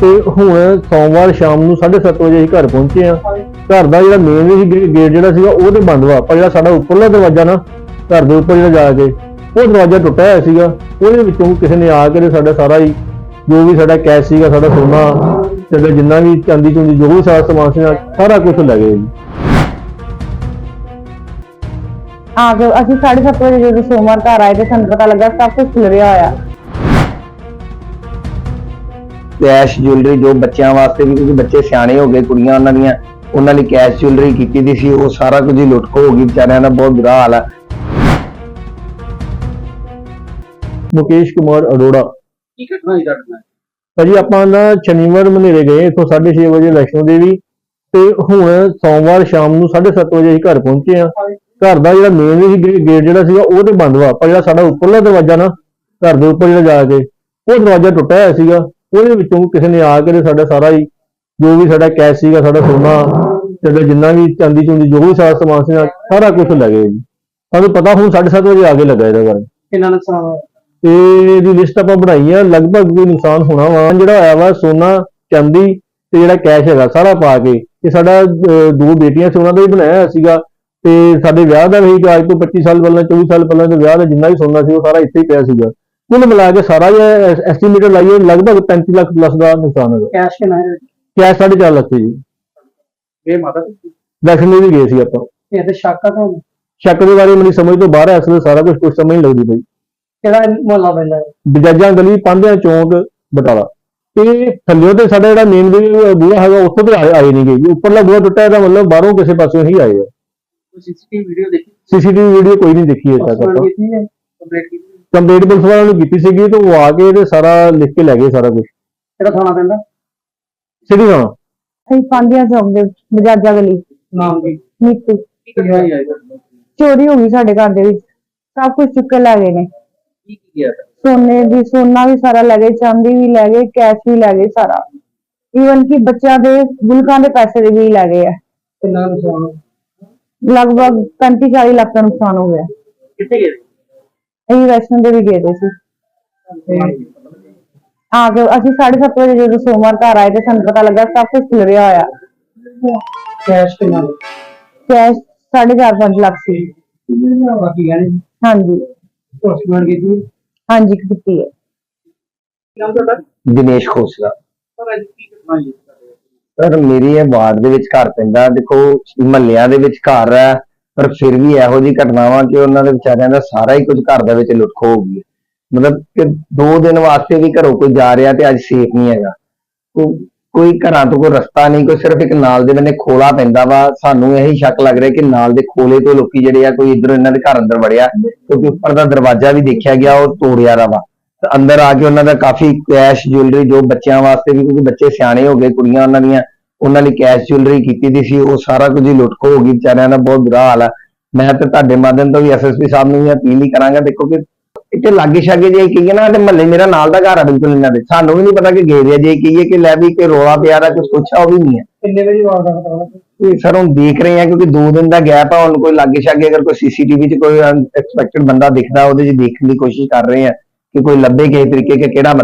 ਤੇ ਹੁਣ ਸੋਮਵਾਰ ਸ਼ਾਮ ਨੂੰ 7:30 ਵਜੇ ਅਸੀਂ ਘਰ ਪਹੁੰਚੇ ਆ ਘਰ ਦਾ ਜਿਹੜਾ ਮੇਨ ਗੇਟ ਜਿਹੜਾ ਸੀਗਾ ਉਹ ਤੇ ਬੰਦ ਵਾ। ਪਰ ਜਿਹੜਾ ਸਾਡਾ ਉੱਪਰਲਾ ਦਰਵਾਜ਼ਾ ਨਾ ਘਰ ਦੇ ਉੱਪਰ ਜਿਹੜਾ ਜਾ ਕੇ ਉਹ ਦਰਵਾਜ਼ਾ ਟੁੱਟਿਆ ਹੋਇਆ ਸੀਗਾ। ਉਹਦੇ ਵਿੱਚੋਂ ਕਿਸੇ ਨੇ ਆ ਕੇ ਤੇ ਸਾਡਾ ਸਾਰਾ ਹੀ ਜੋ ਵੀ ਸਾਡਾ ਕੈਸ਼ ਸੀਗਾ ਸਾਡਾ ਸੋਨਾ ਸਾਡਾ ਜਿੰਨਾ ਵੀ ਚਾਂਦੀ ਚੁੰਦੀ ਜੋ ਵੀ ਸਾਰਾ ਸਮਾਨ ਸੀ ਸਾਰਾ ਕੁਝ ਲੈ ਗਏ ਜੀ। ਆ ਕੇ ਅਸੀਂ 7:30 ਵਜੇ ਜਦੋਂ ਸੋਮਵਾਰ ਘਰ ਆਏ ਤੇ ਸਾਨੂੰ ਪਤਾ ਲੱਗਾ ਸਭ ਕੁਝ ਖਿਲਰਿਆ ਹੋਇਆ। ਕੈਸ਼ ਜੁਐਲਰੀ ਜੋ ਬੱਚਿਆਂ ਵਾਸਤੇ ਵੀ ਕਿਉਂਕਿ ਬੱਚੇ ਸਿਆਣੇ ਹੋ ਗਏ ਕੁੜੀਆਂ ਉਹਨਾਂ ਦੀਆਂ ਉਹਨਾਂ ਲਈ ਕੈਸ਼ ਜੁਐਲਰੀ ਕੀਤੀ ਦੀ ਸੀ ਉਹ ਸਾਰਾ ਕੁਝ ਹੀ ਲੁੱਟ ਹੋ ਗਈ ਵਿਚਾਰਿਆਂ ਦਾ ਬਹੁਤ ਬੁਰਾ ਹਾਲ ਆ। ਮੁਕੇਸ਼ ਕੁਮਾਰ ਅਰੋੜਾ। ਕੀ ਘਟਨਾ ਤੁਹਾਡੇ ਨਾਲ? ਭਾਜੀ ਆਪਾਂ ਨਾ ਸ਼ਨੀਵਾਰ ਮਨੇਰੇ ਗਏ ਇੱਥੋਂ 6:30 ਵਜੇ ਵੈਸ਼ਨੋ ਦੇਵੀ ਤੇ ਹੁਣ ਸੋਮਵਾਰ ਸ਼ਾਮ ਨੂੰ 7:30 ਵਜੇ ਅਸੀਂ ਘਰ ਪਹੁੰਚੇ ਆ ਘਰ ਦਾ ਜਿਹੜਾ ਮੇਨ ਸੀ ਗੇਟ ਜਿਹੜਾ ਸੀਗਾ ਉਹ ਤੇ ਬੰਦ ਵਾ ਪਰ ਜਿਹੜਾ ਸਾਡਾ ਉੱਪਰਲਾ ਦਰਵਾਜ਼ਾ ਨਾ ਘਰ ਦੇ ਉੱਪਰ ਜਿਹੜਾ ਜਾ ਕੇ ਉਹ ਦਰਵਾਜ਼ਾ ਟੁੱਟਿਆ ਹੋਇਆ ਸੀਗਾ। ਉਹਦੇ ਵਿੱਚੋਂ ਕਿਸੇ ਨੇ ਆ ਕੇ ਤੇ ਸਾਡਾ ਸਾਰਾ ਹੀ ਜੋ ਵੀ ਸਾਡਾ ਕੈਸ਼ ਸੀਗਾ ਸਾਡਾ ਸੋਨਾ ਸਾਡਾ ਜਿੰਨਾ ਵੀ ਚਾਂਦੀ ਚੁੰਦੀ ਜੋ ਵੀ ਸਾਰਾ ਸਮਾਨ ਸੀ ਸਾਰਾ ਕੁਝ ਲੈ ਗਏ ਜੀ। ਸਾਨੂੰ ਪਤਾ ਹੁਣ 7:30 ਵਜੇ ਆ ਕੇ ਲੱਗਾ ਇਹਦਾ ਬਾਰੇ। ਕਿੰਨਾ ਨੁਕਸਾਨ ਹੋਇਆ? ਤੇ ਇਹਦੀ ਲਿਸਟ ਆਪਾਂ ਬਣਾਈ ਆ ਲਗਭਗ ਕੋਈ ਨੁਕਸਾਨ ਹੋਣਾ ਵਾ। ਜਿਹੜਾ ਹੋਇਆ ਵਾ ਸੋਨਾ ਚਾਂਦੀ ਤੇ ਜਿਹੜਾ ਕੈਸ਼ ਹੈਗਾ ਸਾਰਾ ਪਾ ਕੇ। ਇਹ ਸਾਡਾ ਦੋ ਬੇਟੀਆਂ ਸੀ ਉਹਨਾਂ ਦਾ ਹੀ ਬਣਾਇਆ ਸੀਗਾ। ਤੇ ਸਾਡੇ ਵਿਆਹ ਦਾ ਵੀ ਅੱਜ ਤੋਂ 25 ਸਾਲ ਪਹਿਲਾਂ 24 ਸਾਲ ਪਹਿਲਾਂ ਦੇ ਵਿਆਹ ਦਾ ਜਿੰਨਾ ਵੀ ਸੋਨਾ ਸੀ ਉਹ ਸਾਰਾ ਇੱਥੇ ਹੀ ਪਿਆ ਸੀਗਾ। ਕੁੱਲ ਮਿਲਾ ਕੇ ਸਾਰਾ ਇਹ ਐਸਟੀਮੇਟਡ ਲਾਈਏ ਲਗਭਗ 35 ਲੱਖ ਪਲੱਸ ਦਾ ਨੁਕਸਾਨ ਹੈਗਾ ਕੈਸ਼ ਕਿੰਨਾ ਹੈ? ਕੈਸ਼ 4.5 ਲੱਖ ਸੀ ਜੀ। ਇਹ ਮਾਤਾ ਵੈਕਸੀਨ ਵੀ ਗਏ ਸੀ ਆਪਾਂ। ਇਹ ਤੇ ਸ਼ੱਕ ਆ ਤੁਹਾਨੂੰ ਸ਼ੱਕ ਦੇ ਬਾਰੇ ਮੇਰੀ ਸਮਝ ਤੋਂ ਬਾਹਰ ਹੈ ਅਸਲ ਸਾਰਾ ਕੁਝ ਕੁਝ ਸਮਝ ਨਹੀਂ ਲੱਗਦੀ ਪਈ। ਕਿਹੜਾ ਮੁਹੱਲਾ ਪੈਂਦਾ ਹੈ? ਬਜਾਜਾਂ ਗਲੀ ਪਾਂਧਿਆਂ ਚੌਂਕ ਬਟਾਲਾ। ਇਹ ਥੱਲਿਓ ਤੇ ਸਾਡਾ ਜਿਹੜਾ ਮੇਨ ਬੂਹਾ ਹੈਗਾ ਉੱਥੋਂ ਤੇ ਆਏ ਆਏ ਨਹੀਂ ਗਏ ਜੀ। ਉੱਪਰਲਾ ਬੂਹਾ ਟੁੱਟਾ ਇਹਦਾ ਮਤਲਬ ਬਾਹਰੋਂ ਕਿਸੇ ਪਾਸਿਓਂ ਹੀ ਆਏ ਆ। ਕੋਈ ਸੀਸੀਟੀਵੀ ਵੀਡੀਓ ਦੇਖੀ? ਸੀਸੀਟੀਵੀ ਵੀਡੀਓ ਕੋਈ ਨਹੀਂ ਦੇਖੀ ਅਜੇ ਤੱਕ ਆਪਾਂ। ਹੈ ਕੰਪਲੀਟ ਕੀਤੀ? ਹੈ। ਕੰਪਲੀਟ ਪੁਲਿਸ ਵਾਲਿਆਂ ਨੂੰ ਕੀਤੀ ਸੀਗੀ ਤੇ ਉਹ ਆ ਕੇ ਤੇ ਸਾਰਾ ਲਿਖ ਕੇ ਲੈ ਗਏ ਸਾਰਾ ਕੁਝ ਕਿਹੜਾ ਥਾਣਾ ਪੈਂਦਾ? ਸਿੱਧੀ ਜਾਣਾ ਅਸੀਂ ਪਾਂਡਿਆ ਚੌਕ ਦੇ ਬਜਾਜਾ ਗਲੀ। ਨਾਮ ਦੀ ਨੀਤੂ ਕੀ ਘਟਨਾ ਹੋਈ ਹੈ ਤੁਹਾਡੇ? ਚੋਰੀ ਹੋ ਗਈ ਸਾਡੇ ਘਰ ਦੇ ਵਿੱਚ। ਸਭ ਕੁਝ ਚੁੱਕ ਕੇ ਲੈ ਗਏ ਨੇ। ਕੀ ਕੀ ਗਿਆ? ਸੋਨੇ ਦੀ ਸੋਨਾ ਵੀ ਸਾਰਾ ਲੈ ਗਏ ਚਾਂਦੀ ਵੀ ਲੈ ਗਏ ਕੈਸ਼ ਵੀ ਲੈ ਗਏ ਸਾਰਾ। ਈਵਨ ਕਿ ਬੱਚਿਆਂ ਦੇ ਗੁਲਕਾਂ ਦੇ ਪੈਸੇ ਦੇ ਵੀ ਲੈ ਗਏ ਆ। ਕਿੰਨਾ ਨੁਕਸਾਨ ਹੋਇਆ? ਲਗਭਗ 35 40 ਲੱਖ ਦਾ ਨੁਕਸਾਨ ਹੋ ਗਿਆ। ਕਿੱਥੇ ਗਏ? ਅਸੀਂ ਵੈਸ਼ਨੋ ਦੇਵੀ ਗਏ ਦੇ ਸੀ। ਆ ਕੇ ਅਸੀਂ 7:30 ਵਜੇ ਜਦੋਂ ਸੋਮਵਾਰ ਘਰ ਆਏ ਤੇ ਸਾਨੂੰ ਪਤਾ ਲੱਗਾ ਸਭ ਕੁਝ ਖਿਲਰਿਆ ਹੋਇਆ ਕੈਸ਼ ਕਿੰਨਾ? ਕੈਸ਼ 4.5 5 ਲੱਖ ਸੀ। ਬਾਕੀ ਗਹਿਣੇ ਹਾਂਜੀ। ਪੋਸਟਮਾਰਟਮ ਕੀਤੀ? ਹਾਂਜੀ ਕੀਤੀ ਹੈ। ਨਾਮ ਤੁਹਾਡਾ? ਦਿਨੇਸ਼ ਖੋਸਲਾ। ਪਰ ਅੱਜ ਕੀ ਘਟਨਾ ਹੋਈ ਹੈ? ਤੁਹਾਡੇ? ਸਰ ਮੇਰੀ ਇਹ ਵਾਰਡ ਦੇ ਵਿੱਚ ਘਰ ਪੈਂਦਾ। ਦੇਖੋ ਮਹੱਲਿਆਂ ਦੇ ਵਿੱਚ ਘਰ ਹੈ। ਪਰ ਫਿਰ ਵੀ ਇਹੋ ਜਿਹੀ ਘਟਨਾਵਾਂ ਕਿ ਉਹਨਾਂ ਦੇ ਵਿਚਾਰਿਆਂ ਦਾ ਸਾਰਾ ਹੀ ਕੁਝ ਘਰ ਦੇ ਵਿੱਚ ਲੁੱਟ ਖੋ ਹੋ ਗਈ ਮਤਲਬ ਕਿ ਦੋ ਦਿਨ ਵਾਸਤੇ ਵੀ ਘਰੋਂ ਕੋਈ ਜਾ ਰਿਹਾ ਤੇ ਅੱਜ ਸੇਫ ਨਹੀਂ ਹੈਗਾ। ਕੋਈ ਘਰਾਂ ਤੋਂ ਕੋਈ ਰਸਤਾ ਨਹੀਂ, ਕੋਈ ਸਿਰਫ ਇੱਕ ਨਾਲ ਦੇ ਬੰਨੇ ਖੋਲਾ ਪੈਂਦਾ ਵਾ। ਸਾਨੂੰ ਇਹੀ ਸ਼ੱਕ ਲੱਗ ਰਿਹਾ ਕਿ ਨਾਲ ਦੇ ਖੋਲੇ ਤੋਂ ਲੋਕੀ ਜਿਹੜੇ ਆ, ਕੋਈ ਇਧਰੋਂ ਇਹਨਾਂ ਦੇ ਘਰ ਅੰਦਰ ਵੜਿਆ, ਕਿਉਂਕਿ ਉੱਪਰ ਦਾ ਦਰਵਾਜ਼ਾ ਵੀ ਦੇਖਿਆ ਗਿਆ, ਉਹ ਤੋੜਿਆ ਦਾ ਵਾ। ਅੰਦਰ ਆ ਕੇ ਉਹਨਾਂ ਦਾ ਕਾਫੀ ਕੈਸ਼, ਜੁਐਲਰੀ ਜੋ ਬੱਚਿਆਂ ਵਾਸਤੇ ਵੀ, ਕਿਉਂਕਿ ਬੱਚੇ ਸਿਆਣੇ ਹੋ ਗਏ, ਕੁੜੀਆਂ ਉਹਨਾਂ ਦੀਆਂ ਉਹਨਾਂ ਲਈ ਕੈਸ਼ ਜੁਐਲਰੀ ਕੀਤੀ ਦੀ ਸੀ ਉਹ ਸਾਰਾ ਕੁਝ ਹੀ ਲੁੱਟ ਹੋ ਗਈ ਵਿਚਾਰਿਆਂ ਦਾ ਬਹੁਤ ਬੁਰਾ ਹਾਲ ਆ। ਮੈਂ ਤੇ ਤੁਹਾਡੇ ਮਾਧਿਅਮ ਤੋਂ ਵੀ ਐਸਐਸਪੀ ਸਾਹਿਬ ਨੂੰ ਵੀ ਅਪੀਲ ਹੀ ਕਰਾਂਗਾ ਦੇਖੋ ਕਿ ਇੱਥੇ ਲਾਗੇ ਛਾਗੇ ਜੇ ਕਹੀਏ ਨਾ ਤੇ ਮਹੱਲੇ ਮੇਰਾ ਨਾਲ ਦਾ ਘਰ ਆ ਬਿਲਕੁਲ ਇਹਨਾਂ ਦੇ। ਸਾਨੂੰ ਵੀ ਨਹੀਂ ਪਤਾ ਕਿ ਗਏ ਦੇ। ਜੇ ਕਹੀਏ ਕਿ ਲੈ ਵੀ ਕਿ ਰੋਲਾ ਪਿਆ ਦਾ ਕੁਝ ਪੁੱਛਿਆ ਉਹ ਵੀ ਨਹੀਂ ਹੈ। ਕਿੰਨੇ ਵਜੇ ਵਾਰਦਾ ਕਰਾਉਣਾ ਇਹ ਸਰ ਹੁਣ ਦੇਖ ਰਹੇ ਆ ਕਿਉਂਕਿ ਦੋ ਦਿਨ ਦਾ ਗੈਪ ਆ ਹੁਣ ਕੋਈ ਲਾਗੇ ਛਾਗੇ ਅਗਰ ਕੋਈ ਸੀਸੀਟੀਵੀ 'ਚ ਕੋਈ ਅਨਐਕਸਪੈਕਟਡ ਬੰਦਾ ਦਿਖਦਾ ਉਹਦੇ 'ਚ ਦੇਖਣ ਦੀ ਕੋਸ਼ਿਸ਼ ਕਰ ਰਹੇ ਆ ਕਿ ਕੋਈ ਲੱਭੇ ਕਿਸੇ ਤਰੀਕੇ ਕਿ ਕਿਹੜਾ